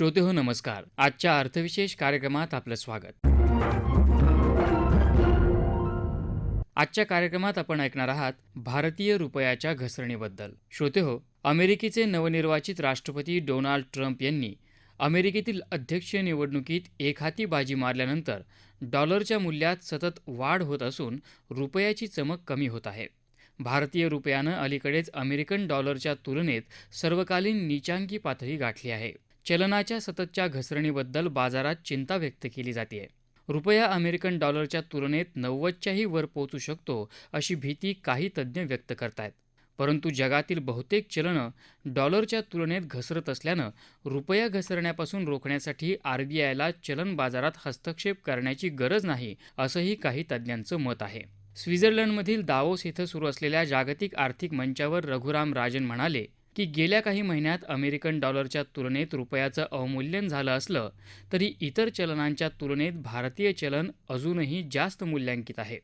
श्रोते हो नमस्कार. आजच्या अर्थविशेष कार्यक्रमात आपलं स्वागत. आजच्या कार्यक्रमात आपण ऐकणार आहात भारतीय रुपयाच्या घसरणीबद्दल. श्रोते हो अमेरिकेचे नवनिर्वाचित राष्ट्रपती डोनाल्ड ट्रम्प यांनी अमेरिकेतील अध्यक्षीय निवडणुकीत एकहाती बाजी मारल्यानंतर डॉलरच्या मूल्यात सतत वाढ होत असून रुपयाची चमक कमी होत आहे. भारतीय रुपयानं अलीकडेच अमेरिकन डॉलरच्या तुलनेत सर्वकालीन नीचांकी पातळी गाठली आहे. चलनाच्या सततच्या घसरणीबद्दल बाजारात चिंता व्यक्त केली जाते रुपया अमेरिकन डॉलरच्या तुलनेत नव्वदच्याही वर पोहोचू शकतो अशी भीती काही तज्ज्ञ व्यक्त करतायत. परंतु जगातील बहुतेक चलनं डॉलरच्या तुलनेत घसरत असल्यानं रुपया घसरण्यापासून रोखण्यासाठी आर बी आयला चलन बाजारात हस्तक्षेप करण्याची गरज नाही असंही काही तज्ज्ञांचं मत आहे. स्वित्झर्लंडमधील दावोस इथं सुरू असलेल्या जागतिक आर्थिक मंचावर रघुराम राजन म्हणाले की गेल्या काही महिन्यात अमेरिकन डॉलरच्या तुलनेत रुपयाचं अवमूल्यन झालं असलं तरी इतर चलनांच्या तुलनेत भारतीय चलन अजूनही जास्त मूल्यांकित आहे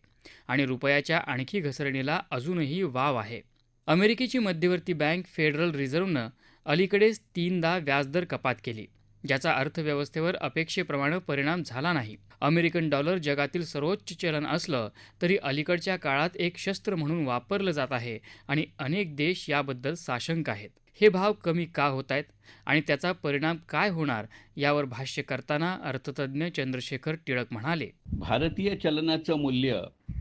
आणि रुपयाच्या आणखी घसरणीला अजूनही वाव आहे. अमेरिकेची मध्यवर्ती बँक फेडरल रिझर्व्हनं अलीकडेच तीनदा व्याजदर कपात केली. ज्याचा अर्थव्यवस्थेवर अपेक्षेप्रमाणे परिणाम झाला नाही. अमेरिकन डॉलर जगातील सर्वोच्च चलन असलं तरी अलीकडच्या काळात एक शस्त्र म्हणून वापरलं जात आहे आणि अनेक देश याबद्दल साशंक आहेत. हे भाव कमी का होत आहेत आणि त्याचा परिणाम काय होणार यावर भाष्य करताना अर्थतज्ज्ञ चंद्रशेखर टिळक म्हणाले. भारतीय चलनाचं मूल्य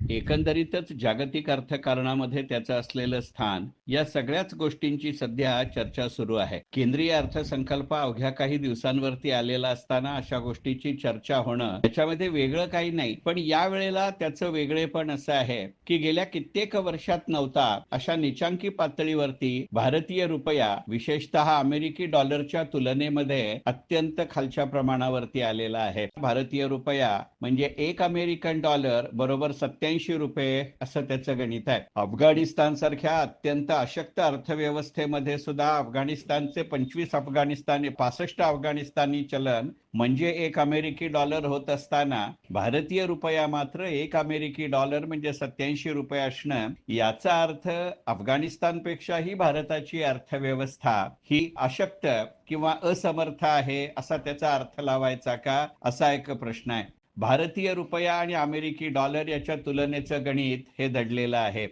एकंदरीतच जागतिक अर्थकारणामध्ये त्याचं असलेलं स्थान या सगळ्याच गोष्टींची सध्या चर्चा सुरू आहे. केंद्रीय अर्थसंकल्प अवघ्या काही दिवसांवरती आलेला असताना अशा गोष्टीची चर्चा होणं त्याच्यामध्ये वेगळं काही नाही. पण या वेळेला त्याचं वेगळेपण असं आहे की गेल्या कित्येक वर्षात नव्हता अशा निचांकी पातळीवरती भारतीय रुपया विशेषतः अमेरिकी डॉलरच्या तुलनेमध्ये अत्यंत खालच्या प्रमाणावरती आलेला आहे. भारतीय रुपया म्हणजे एक अमेरिकन डॉलर बरोबर सत्याऐंशी रुपये असं त्याचं गणित आहे. अफगाणिस्तान सारख्या अत्यंत अशक्त अर्थव्यवस्थेमध्ये सुद्धा अफगाणिस्तानचे पंचवीस अफगाणिस्तानी पासष्ट अफगाणिस्तानी चलन म्हणजे एक अमेरिकी डॉलर होत असताना भारतीय रुपया मात्र एक अमेरिकी डॉलर म्हणजे सत्याऐंशी रुपये असणं याचा अर्थ अफगाणिस्तानपेक्षाही भारताची अर्थव्यवस्था ही अशक्त किंवा असमर्थ आहे असा त्याचा अर्थ लावायचा का? असा एक प्रश्न आहे. भारतीय रुपया आणि अमेरिकी डॉलर याच्या तुलनेचं गणित हे दडलेलं आहे.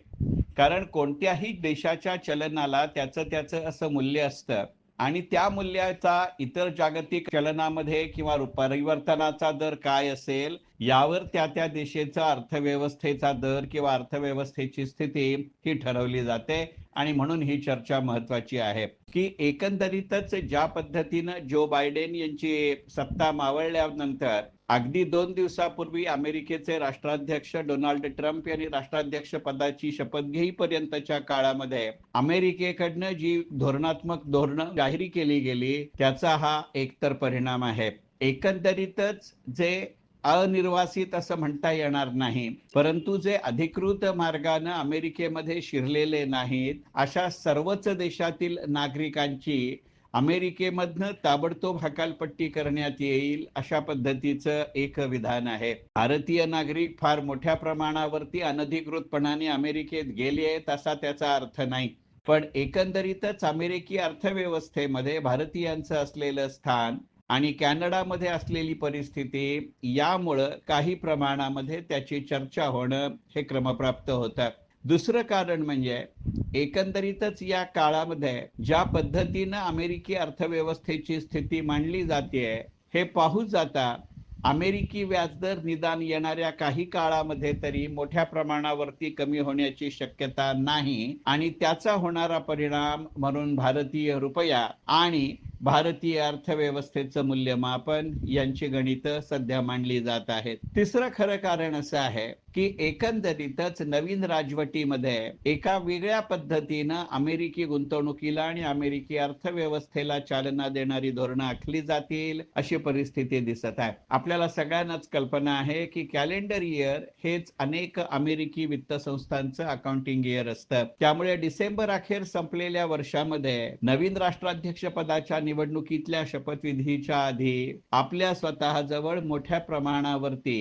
कारण कोणत्याही देशाच्या चलनाला त्याचं त्याचं असं मूल्य असतं. आणि त्या मूल्याचा इतर जागतिक चलनामध्ये किंवा परिवर्तनाचा दर काय असेल यावर त्या त्या देशाचा अर्थव्यवस्थेचा दर किंवा अर्थव्यवस्थेची स्थिती ही ठरवली जाते. आणि म्हणून ही चर्चा महत्वाची आहे की एकंदरीतच ज्या पद्धतीनं जो बायडेन यांची सत्ता मावळल्यानंतर अगदी दोन दिवसापूर्वी अमेरिकेचे राष्ट्राध्यक्ष डोनाल्ड ट्रम्प यांनी राष्ट्राध्यक्ष पदाची शपथ घेईपर्यंतच्या काळामध्ये अमेरिकेकडनं जी धोरणात्मक धोरणं जाहीर केली गेली त्याचा हा एकतर परिणाम आहे. एकंदरीतच जे अनिर्वासित असं म्हणता येणार नाही परंतु जे अधिकृत मार्गानं अमेरिकेमध्ये शिरलेले नाहीत अशा सर्वच देशातील नागरिकांची अमेरिकेमधनं ताबडतोब हकालपट्टी करण्यात येईल अशा पद्धतीचं एक विधान आहे. भारतीय नागरिक फार मोठ्या प्रमाणावरती अनधिकृतपणाने अमेरिकेत गेले आहेत असा त्याचा अर्थ नाही. पण एकंदरीतच अमेरिकी अर्थव्यवस्थेमध्ये भारतीयांचं असलेलं स्थान आणि कॅनडामध्ये असलेली परिस्थिती यामुळं काही प्रमाणामध्ये त्याची चर्चा होणं हे क्रमप्राप्त होतं. दुसरं कारण म्हणजे एकंदरीतच या काळामध्ये ज्या पद्धतीनं अमेरिकी अर्थव्यवस्थेची स्थिती मांडली जाते हे पाहू जाता अमेरिकी व्याजदर निदान येणाऱ्या काही काळामध्ये तरी मोठ्या प्रमाणावरती कमी होण्याची शक्यता नाही आणि त्याचा होणारा परिणाम म्हणून भारतीय रुपया आणि भारतीय अर्थव्यवस्थेचं मूल्यमापन यांची गणित सध्या मांडली जात आहेत. तिसरं खरं कारण असं आहे की एकंदरीतच नवीन राजवटीमध्ये एका वेगळ्या पद्धतीनं अमेरिकी गुंतवणुकीला आणि अमेरिकी अर्थव्यवस्थेला चालना देणारी धोरणं आखली जातील अशी परिस्थिती दिसत आहे. आपल्याला सगळ्यांनाच कल्पना आहे की कॅलेंडर इयर हेच अनेक अमेरिकी वित्त संस्थांचं अकाउंटिंग इयर असतं. त्यामुळे डिसेंबर अखेर संपलेल्या वर्षामध्ये नवीन राष्ट्राध्यक्ष पदाच्या निवडणुकीतल्या शपथविधीच्या आधी आपल्या स्वतःजवळ मोठ्या प्रमाणावरती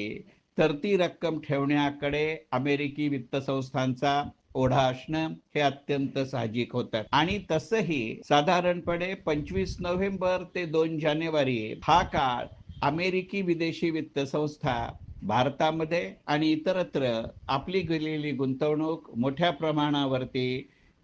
तर ती रक्कम ठेवण्याकडे अमेरिकी वित्त संस्थांचा ओढा असणं हे अत्यंत साहजिक होतं. आणि तसंही साधारणपणे पंचवीस नोव्हेंबर ते दोन जानेवारी हा काळ अमेरिकी विदेशी वित्त संस्था भारतामध्ये आणि इतरत्र आपली गेलेली गुंतवणूक मोठ्या प्रमाणावरती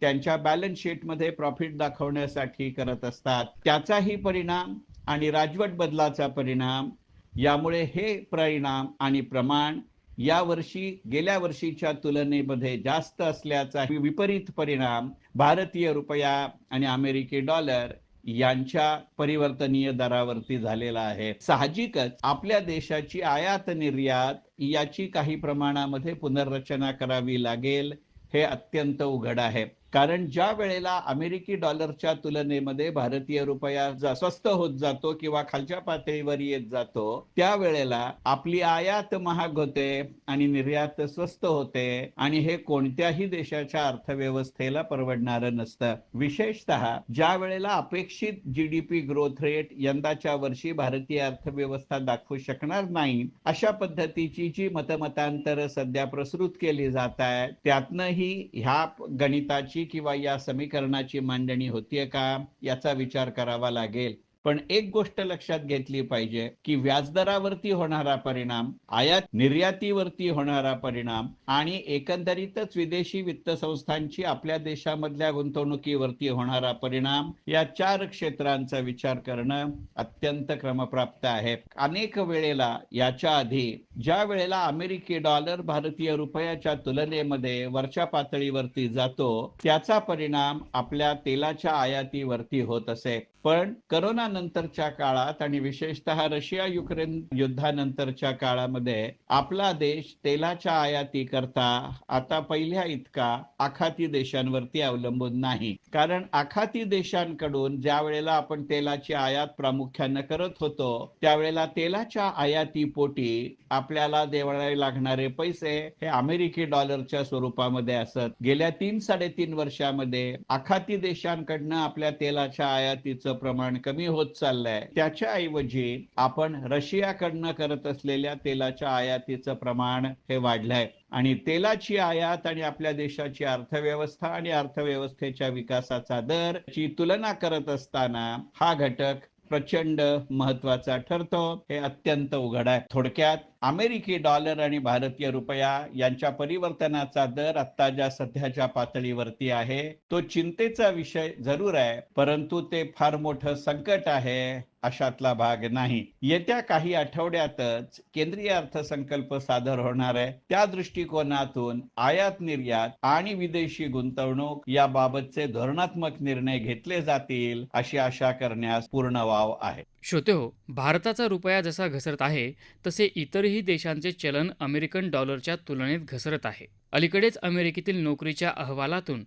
त्यांच्या बॅलन्स शीटमध्ये प्रॉफिट दाखवण्यासाठी करत असतात. त्याचाही परिणाम आणि राजवट बदलाचा परिणाम यामुळे हे परिणाम आणि प्रमाण या वर्षी गेल्या वर्षीच्या तुलनेमध्ये जास्त असल्याचा विपरीत परिणाम भारतीय रुपया आणि अमेरिकी डॉलर यांच्या परिवर्तनीय दरावरती झालेला आहे. साहजिकच आपल्या देशाची आयात निर्यात याची काही प्रमाणामध्ये पुनर्रचना करावी लागेल हे अत्यंत उघड आहे. कारण ज्या वेळेला अमेरिकी डॉलरच्या तुलनेमध्ये भारतीय रुपया जा- स्वस्त होत जातो किंवा खालच्या पातळीवर येत जातो त्यावेळेला आपली आयात महाग होते आणि निर्यात स्वस्त होते आणि हे कोणत्याही देशाच्या अर्थव्यवस्थेला परवडणारं नसतं. विशेषतः ज्या वेळेला अपेक्षित जीडीपी ग्रोथ रेट यंदाच्या वर्षी भारतीय अर्थव्यवस्था दाखवू शकणार नाही अशा पद्धतीची जी मतमतांतर सध्या प्रसृत केली जात आहे त्यातनंही ह्या गणिताची किंवा या समीकरणाची मांडणी होतीये का? याचा विचार करावा लागेल. पण एक गोष्ट लक्षात घेतली पाहिजे की व्याजदरावरती होणारा परिणाम आयात निर्यातीवरती होणारा परिणाम आणि एकंदरीतच विदेशी वित्त संस्थांची आपल्या देशामधल्या गुंतवणुकीवरती होणारा परिणाम या चार क्षेत्रांचा विचार करणं अत्यंत क्रमप्राप्त आहे. अनेक वेळेला याच्या आधी ज्या वेळेला अमेरिकी डॉलर भारतीय रुपयाच्या तुलनेमध्ये वरच्या पातळीवरती जातो त्याचा परिणाम आपल्या तेलाच्या आयातीवरती होत असे. पण करोना नंतरच्या काळात आणि विशेषतः रशिया युक्रेन युद्धानंतरच्या काळामध्ये आपला देश तेलाच्या आयाती करता आता पहिल्या इतका आखाती देशांवरती अवलंबून नाही. कारण आखाती देशांकडून ज्या वेळेला आपण तेलाची आयात प्रामुख्यानं करत होतो त्यावेळेला तेलाच्या आयातीपोटी आपल्याला देवाळे लागणारे पैसे हे अमेरिकी डॉलरच्या स्वरूपामध्ये असत. गेल्या तीन साडेतीन वर्षामध्ये आखाती देशांकडनं आपल्या तेलाच्या आयातीचं प्रमाण कमी होत चाललंय. त्याच्या ऐवजी आपण रशियाकडनं करत असलेल्या तेलाच्या आयातीचं प्रमाण हे वाढलंय. आणि तेलाची आयात आणि आपल्या देशाची अर्थव्यवस्था आणि अर्थव्यवस्थेच्या विकासाचा दर ची तुलना करत असताना हा घटक प्रचंड महत्त्वाचा ठरतो. हे अत्यंत उघड आहे. थोडक्यात अमेरिकी डॉलर आणि भारतीय रुपया यांच्या परिवर्तनाचा दर आता ज्या सध्याच्या पातळीवरती आहे तो चिंतेचा विषय जरूर आहे. परंतु ते फार मोठं संकट आहे. अशातला भाग नाही. येत्या काही आठवड्यातच केंद्रीय अर्थसंकल्प सादर होणार आहे. त्या दृष्टिकोनातून आयात निर्यात आणि विदेशी गुंतवणूक याबाबतचे धोरणात्मक निर्णय घेतले जातील अशी आशा करण्यास पूर्ण वाव आहे. श्रोते हो भारताचा रुपया जसा घसरत आहे तसे इतरही देशांचे चलन अमेरिकन डॉलरच्या तुलनेत घसरत आहे. अलीकडेच अमेरिकेतील नोकरीच्या अहवालातून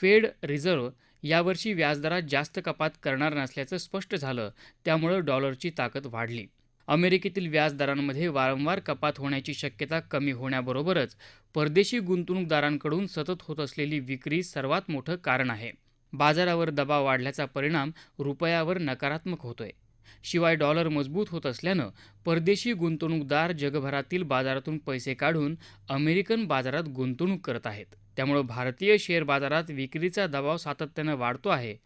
फेड रिझर्व्ह यावर्षी व्याजदरात जास्त कपात करणार नसल्याचं स्पष्ट झालं. त्यामुळं डॉलरची ताकद वाढली. अमेरिकेतील व्याजदरांमध्ये वारंवार कपात होण्याची शक्यता कमी होण्याबरोबरच परदेशी गुंतवणूकदारांकडून सतत होत असलेली विक्री सर्वात मोठं कारण आहे. बाजारावर दबाव वाढल्याचा परिणाम रुपयावर नकारात्मक होतोय. शिवाय डॉलर मजबूत होत असल्यानं परदेशी गुंतवणूकदार जगभरातील बाजारातून पैसे काढून अमेरिकन बाजारात गुंतवणूक करत आहेत. त्यामुळं भारतीय शेअर बाजारात विक्रीचा दबाव सातत्यानं वाढतो आहे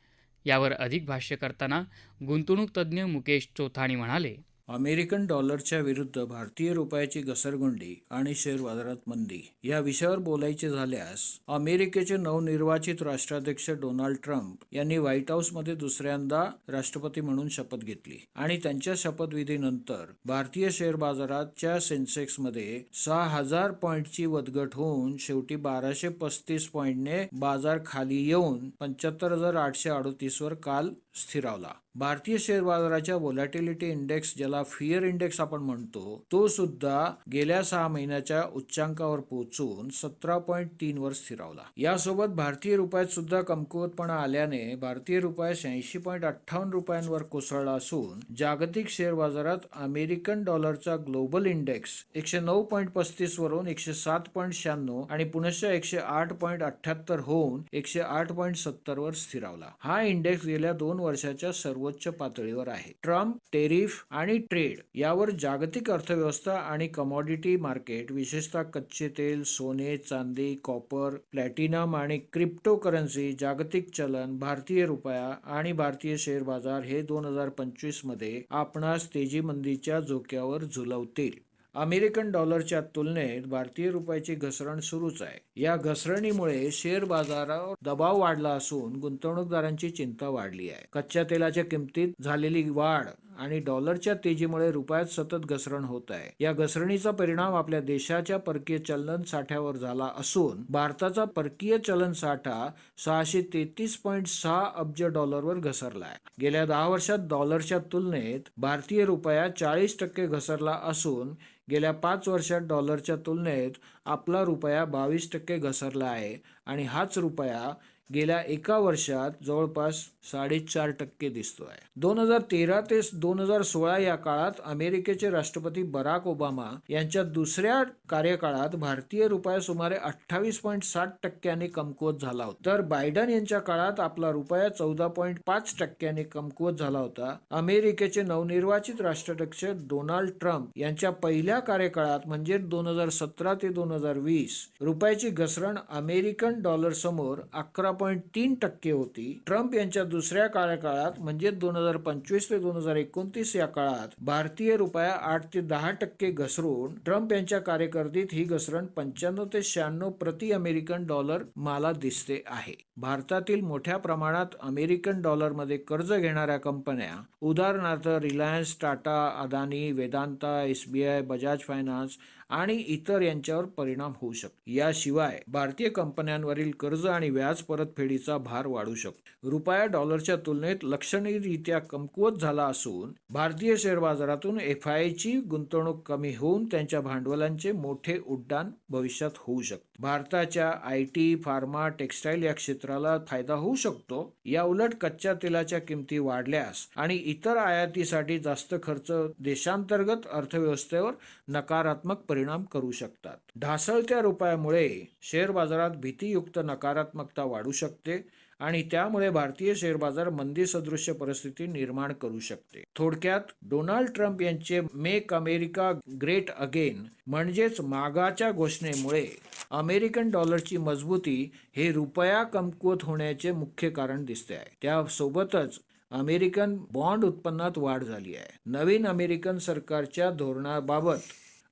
यावर अधिक भाष्य करताना गुंतवणूक तज्ज्ञ मुकेश चोथाणी म्हणाले. अमेरिकन डॉलरच्या विरुद्ध भारतीय रुपयाची घसरगुंडी आणि शेअर बाजारात मंदी. या विषयावर बोलायचे झाल्यास अमेरिकेचे नवनिर्वाचित राष्ट्राध्यक्ष डोनाल्ड ट्रम्प यांनी व्हाईट हाऊसमध्ये दुसऱ्यांदा राष्ट्रपती म्हणून शपथ घेतली आणि त्यांच्या शपथविधीनंतर भारतीय शेअर बाजाराच्या सेन्सेक्समध्ये सहा हजार पॉईंटची वदगट होऊन शेवटी बाराशे पस्तीस पॉईंटने बाजार खाली येऊन पंच्याहत्तर हजार आठशे अडोतीस वर काल स्थिरावला. भारतीय शेअर बाजाराच्या व्होलॅटिलिटी इंडेक्स ज्याला फिअर इंडेक्स आपण म्हणतो तो सुद्धा गेल्या सहा महिन्याच्या उच्चांकावर पोहोचून सतरा पॉईंट तीन वर स्थिरावला. यासोबत भारतीय रुपयात सुद्धा कमकुवतपणा आल्याने भारतीय रुपया शहाऐंशी पॉईंट अठ्ठावन्न रुपयांवर कोसळला असून जागतिक शेअर बाजारात अमेरिकन डॉलरचा ग्लोबल इंडेक्स एकशे नऊ पॉईंट पस्तीस वरून एकशे सात पॉईंट शहाण्णव आणि पुनश्च एकशे आठ पॉईंट अठ्याहत्तर होऊन एकशे आठ पॉईंट सत्तर वर स्थिरावला. हा इंडेक्स गेल्या दोन वर्षाच्या सर्वोच्च पातळीवर आहे. ट्रम्प टेरिफ आणि ट्रेड यावर जागतिक अर्थव्यवस्था आणि कमॉडिटी मार्केट विशेषतः कच्चे तेल सोने चांदी कॉपर प्लॅटिनम आणि क्रिप्टो करन्सी जागतिक चलन भारतीय रुपया आणि भारतीय शेअर बाजार हे दोन हजार पंचवीसमध्ये आपणास तेजीमंदीच्या झोक्यावर झुलवतील. अमेरिकन डॉलरच्या तुलनेत भारतीय रुपयाची घसरण सुरूच आहे. या घसरणीमुळे शेअर बाजारावर दबाव वाढला असून गुंतवणूकदारांची चिंता वाढली आहे. कच्च्या तेलाच्या किमतीत झालेली वाढ आणि डॉलरच्या तेजीमुळे रुपयात सतत घसरण होत आहे. या घसरणीचा परिणाम आपल्या देशाच्या परकीय चलन साठ्यावर झाला असून भारताचा परकीय चलन साठा सहाशे तेहतीस पॉईंट सहा अब्ज डॉलरवर घसरला आहे. गेल्या दहा वर्षात डॉलरच्या तुलनेत भारतीय रुपया चाळीस टक्के घसरला असून गेल्या पाच वर्षात डॉलरच्या तुलनेत आपला रुपया बावीस टक्के घसरला आहे आणि हाच रुपया गेल्या एका वर्षात जवळपास साडेचार टक्के दिसतो आहे. दोन हजार तेरा ते दोन हजार सोळा या काळात अमेरिकेचे राष्ट्रपती बराक ओबामा यांच्या दुसऱ्या कार्यकाळात भारतीय रुपया सुमारे अठ्ठावीस पॉईंट साठ टक्क्यांनी कमकुवत झाला होता. तर बायडन यांच्या काळात आपला रुपया चौदा पॉईंट पाच टक्क्यांनी कमकुवत झाला होता. अमेरिकेचे नवनिर्वाचित राष्ट्राध्यक्ष डोनाल्ड ट्रम्प यांच्या पहिल्या कार्यकाळात म्हणजे दोन हजार सतरा ते दोन हजार वीस रुपयाची घसरण अमेरिकन डॉलर समोर अकरा पॉईंट तीन टक्के होती. ट्रम्प यांच्या दुसऱ्या कार्यकाळात म्हणजे दोन हजार पंचवीस ते दोन हजार एकोणतीस या काळात भारतीय रुपया आठ ते दहा टक्के घसरून ट्रम्प यांच्या कार्यकर्दीत ही घसरण पंच्याण्णव ते शहाण्णव प्रति अमेरिकन डॉलर मला दिसते आहे. भारतातील मोठ्या प्रमाणात अमेरिकन डॉलरमध्ये कर्ज घेणाऱ्या कंपन्या उदाहरणार्थ Reliance Tata Adani Vedanta S B I Bajaj finance आणि इतर यांच्यावर परिणाम होऊ शकतो. याशिवाय भारतीय कंपन्यांवरील कर्ज आणि व्याज परतफेडीचा भार वाढू शकतो. रुपया डॉलरच्या तुलनेत लक्षणीयरित्या कमकुवत झाला असून भारतीय शेअर बाजारातून एफ आयची गुंतवणूक कमी होऊन त्यांच्या भांडवलांचे मोठे उड्डाण भविष्यात होऊ शकते. भारताच्या आय टी फार्मा टेक्स्टाईल या क्षेत्राला फायदा होऊ शकतो. या उलट कच्च्या तेलाच्या किमती वाढल्यास आणि इतर आयातीसाठी जास्त खर्च देशांतर्गत अर्थव्यवस्थेवर नकारात्मक परिणाम करू शकतात. ढासळत्या रुपयामुळे शेअर बाजारात भीतीयुक्त नकारात्मकता वाढू शकते आणि त्यामुळे भारतीय शेअर बाजार मंदी सदृश्य परिस्थिती निर्माण करू शकते. थोडक्यात डोनाल्ड ट्रम्प यांचे मेक अमेरिका ग्रेट अगेन म्हणजेच मागाच्या घोषणेमुळे अमेरिकन डॉलरची मजबूती हे रुपया कमकुवत होण्याचे मुख्य कारण दिसते आहे. त्यासोबतच अमेरिकन बॉन्ड उत्पन्नात वाढ झाली आहे. नवीन अमेरिकन सरकारच्या धोरणाबाबत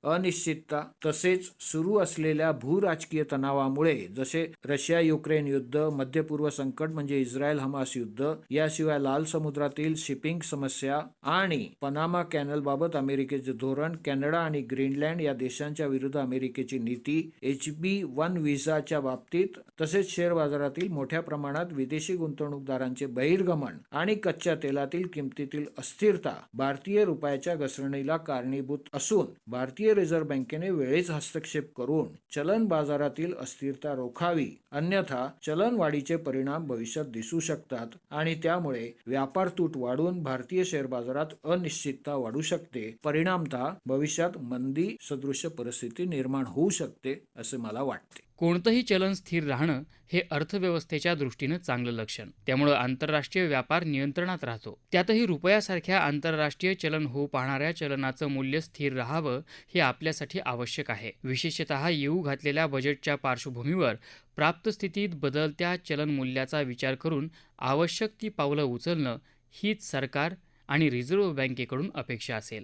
अनिश्चितता तसेच सुरू असलेल्या भूराजकीय तणावामुळे जसे रशिया युक्रेन युद्ध मध्य पूर्व संकट म्हणजे इस्रायल हमास युद्ध याशिवाय लाल समुद्रातील शिपिंग समस्या आणि पनामा कॅनल बाबत अमेरिकेचे धोरण कॅनडा आणि ग्रीनलँड या देशांच्या विरुद्ध अमेरिकेची नीती एच बी वन व्हिसाच्या बाबतीत तसेच शेअर बाजारातील मोठ्या प्रमाणात विदेशी गुंतवणूकदारांचे बहिर्गमन आणि कच्च्या तेलातील किमतीतील अस्थिरता भारतीय रुपयाच्या घसरणीला कारणीभूत असून भारतीय रिझर्व्ह बँकेने वेळीच हस्तक्षेप करून चलन बाजारातील अस्थिरता रोखावी अन्यथा चलनवाढीचे परिणाम भविष्यात दिसू शकतात आणि त्यामुळे व्यापार तूट वाढून भारतीय शेअर बाजारात अनिश्चितता वाढू शकते. परिणामतः भविष्यात मंदी सदृश्य परिस्थिती निर्माण होऊ शकते असे मला वाटते. कोणतंही चलन स्थिर राहणं हे अर्थव्यवस्थेच्या दृष्टीनं चांगलं लक्षण. त्यामुळं आंतरराष्ट्रीय व्यापार नियंत्रणात राहतो. त्यातही रुपयासारख्या आंतरराष्ट्रीय चलन होऊ पाहणाऱ्या चलनाचं मूल्य स्थिर राहावं हे आपल्यासाठी आवश्यक आहे. विशेषतः येऊ घातलेल्या बजेटच्या पार्श्वभूमीवर प्राप्त स्थितीत बदलत्या चलन मूल्याचा विचार करून आवश्यक ती पावलं उचलणं हीच सरकार आणि रिझर्व्ह बँकेकडून अपेक्षा असेल.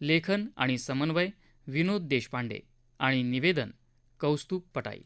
लेखन आणि समन्वय विनोद देशपांडे आणि निवेदन कौस्तुभ पटाई.